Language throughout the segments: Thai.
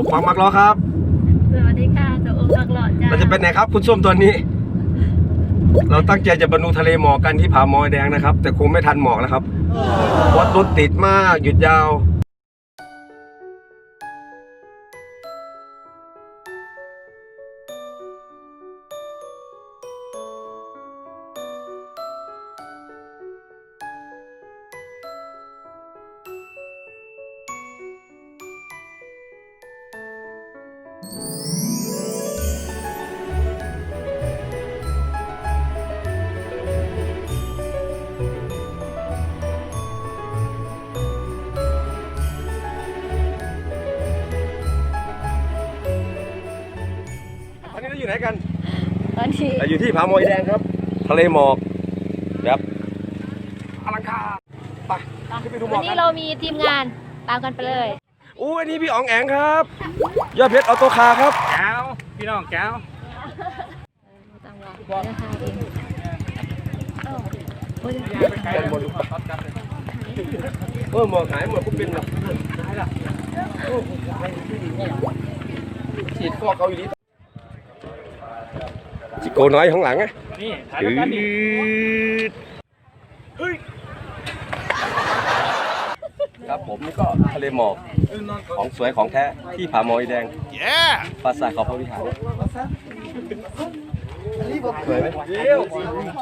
ครับผมฟังมักล้อครับ สวัสดีค่ะจะโอมลักหลอดจ้าเราจะเป็นไหนครับ คุณส้มตอนนี้ เราตั้งใจจะบรรลุทะเลหมอกกันที่ผาหมอยแดงนะครับ แต่คงไม่ทันหมอกแล้วครับวัดรถติดมากหยุดยาว ตอนนี้เราอยู่ที่ผาหมอยแดงครับ ทะเลหมอกครับอลังการไปขึ้นไปดูหมวัอนกนี้กันเรามีทีมงานตามกันไปเลยอู้อันนี้พี่อ๋องแองครับยอดเพชรออโต้คาร์ครับแก้วพี่น้องแก้วตามเราเดินทางเองเอ้าโอ้ยเป็นหมดเออหมอกหายหมดก็เป็นหรอกฉีดฟอกเอาอยู่ดี จิโกน้อยข้างหลังไงนี่ถ่ายอืรูปกันดิดครับผมนี่ก็ทะเลหมอกของสวยของแท้ที่ผาหมอยแดงปราสาทเขาพระวิหารสวยไหม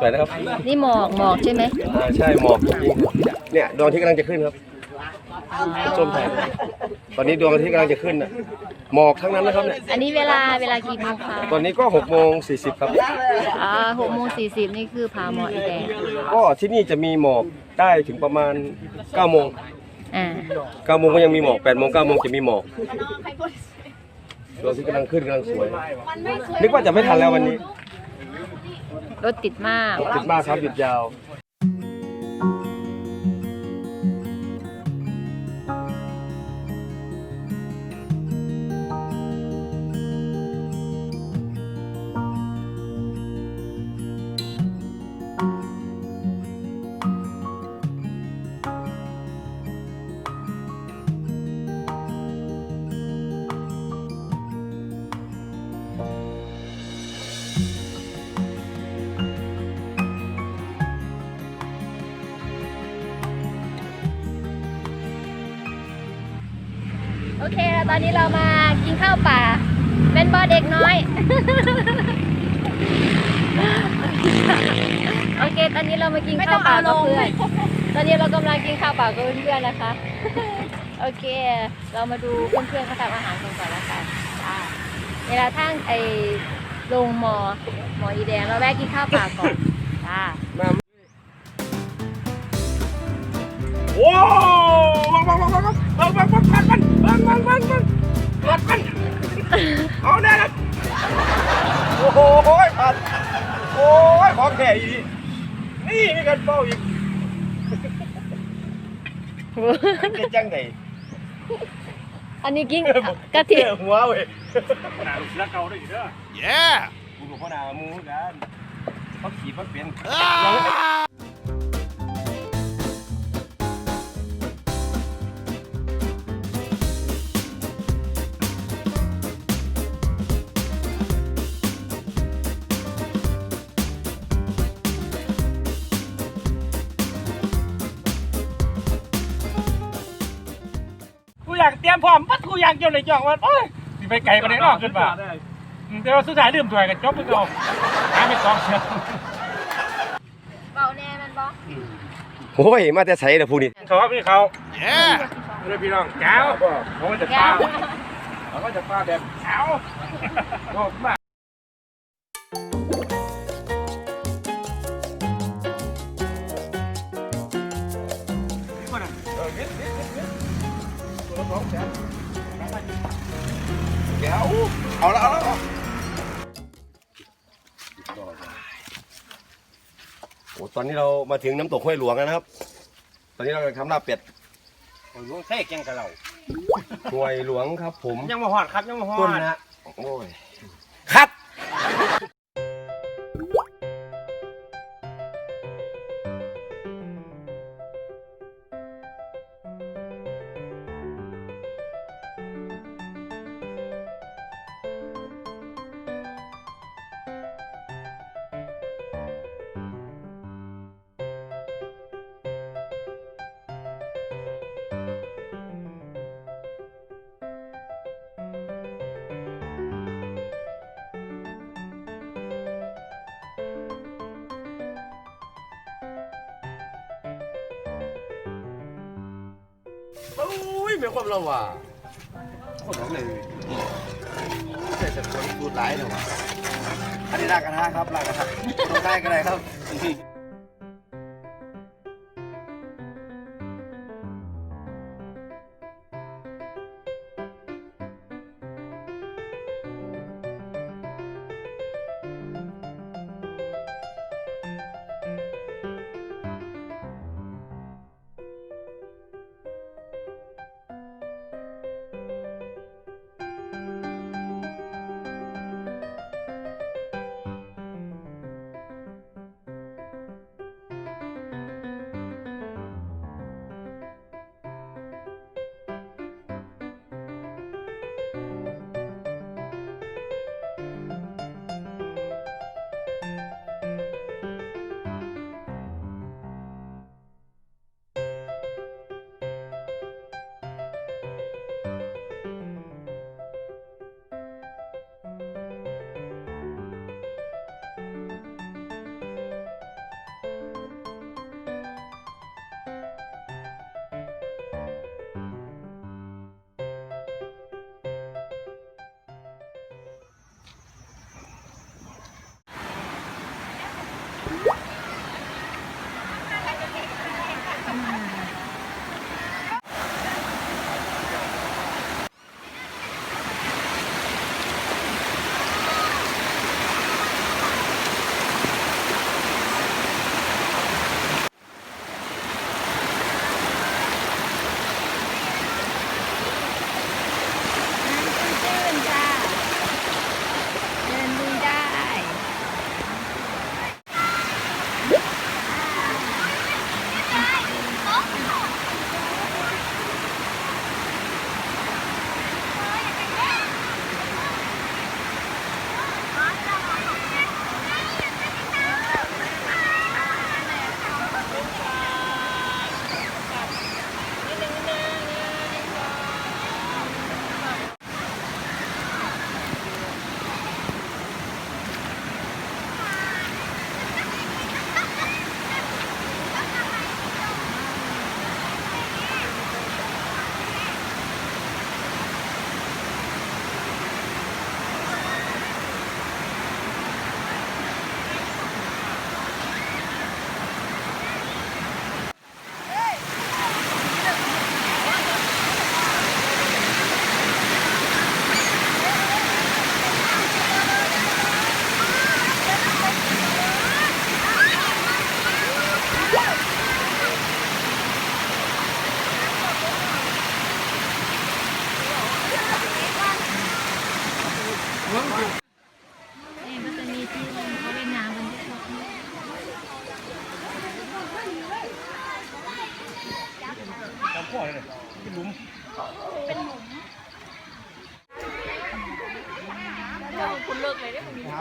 สวยนะครับ นี่หมอกหมอกใช่ไหมอ่าใช่หมอกจริงๆเนี่ยดวงอาที่กำลังจะขึ้นครับ ส้มไทยตอนนี้ดวงอาทิตย์กำลังจะขึ้นนะหมอกทั้งนั้นนะครับเนี่ยอันนี้เวลาเวลากี่โมงคะตอนนี้ก็6โมง40ครับ อ่าหกโมงสี่สิบนี่คือผาหมอกอีแดงก็ที่นี่จะมีหมอกได้ถึงประมาณ9โมงอ่า9โมงก็ยังมีหมอก8โมง9โมงจะมีหมอกดวงอาที่กำลังขึ้นกำลังสวยนึกว่าจะไม่ทันแล้ววันนี้รถติดมาก ติดมากครับหยุดยาว อเค ตอนนี้เรามากินข้าวป่า เป็นบ่อเด็กน้อย โอเค ตอนนี้เรามากินข้าวป่ากับเพื่อน ตอนนี้เรากำลังกินข้าวป่ากับเพื่อนนะคะ โอเค เรามาดูเพื่อนเพื่ๆเขาทำอาหารกันก่อนละกันเวลาทั้งไอ้ลงมอมออีแดงเราแวะกินข้าวป่าก่อนจ้าว้าวว้าวว้าวว้าวว้าวว้าวว้าว งวังวังวังวังวังเอาได้ครับโอ้โหผ่านโอ้ยของแข็อีกนี่มีกันเป้าอีกเป็นจังไหนอันนี้กินกะทิหัวเว้ยหนาลูกศิลเก่าได้อีกเด้อกูกับพ่อนามูกันเขาขี่มันเป็นกูอยา รียมพร้อมปัดกูอยากเกี่ยวเลยจ่องว่าโอ้ยสิไปไกลประเด็นนอกขึ้นป่ะอืมแต่ว่าสุดท้ายดื่มถ้วยกันจบไปก่อนหาไม่ต้องเชียวเบาแน่มันบอโอ้ยมาแต่ใส่เด้อผู้นี้เขาพี่เขาเย้เลยพี่น้องแก้วเขาก็จะปลาเขาก็จะปลาแบบแก้วโอ้มา เดี๋ยวเอาละเอาละโอ้ตอนนี้เรามาถึงน้ำตกห้วยหลวงแล้วนะครับ ตอนนี้เรากำลังทำลาบเป็ดโอ้ยลุงเท่ยังกับเราห้วยหลวงครับ ผมยังมาหอดครับยังมาหอต้นดนะโอ้ย โอ้ยมีความระว่าคนของเลยใส่แต่คนดูดร้ายเนาะอันนี้ลากกระทะครับลากกระทะต้องได้ก็ได้ครับ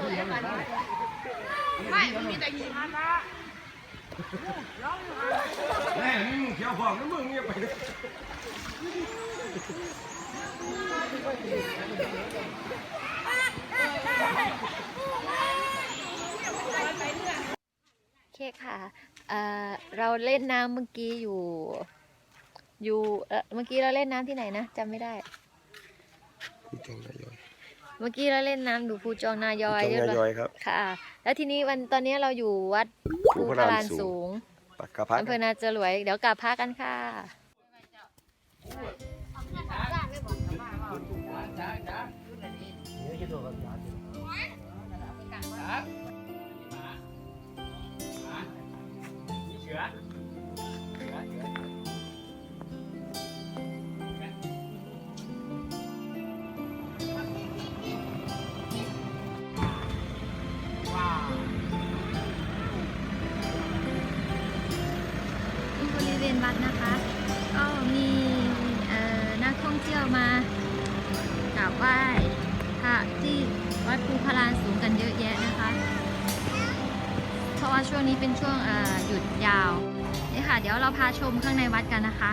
เลยได้คุณมีเลิกได้ไหมแม่มึงเขียวฟองนะมึงเงียบไปเลยโอเคค่ะเอ่อเราเล่นน้ำเมื่อกี้อยู่ อยู่เอ่อเมื่อกี้เราเล่นน้ำที่ไหนนะจำไม่ได้จงนาย เมื่อกี้เราเล่นน้ำดูภูจองนายอยจงเรียบนายร้ออยยครับ ค่ะ แล้วทีนี้วันตอนนี้เราอยู่วัดภูภูพพระลาลานนสูสูง งปักกระพักอำเภอนาจรวย เดี๋ยวกลับพักกันค่ะเชือ มากราบไหว้พระที่วัดภูพลานสูงกันเยอะแยะนะคะ เพราะว่าช่วงนี้เป็นช่วงหยุดยาวนี่ค่ะ เดี๋ยวเราพาชมข้างในวัดกันนะคะ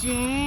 เจ๊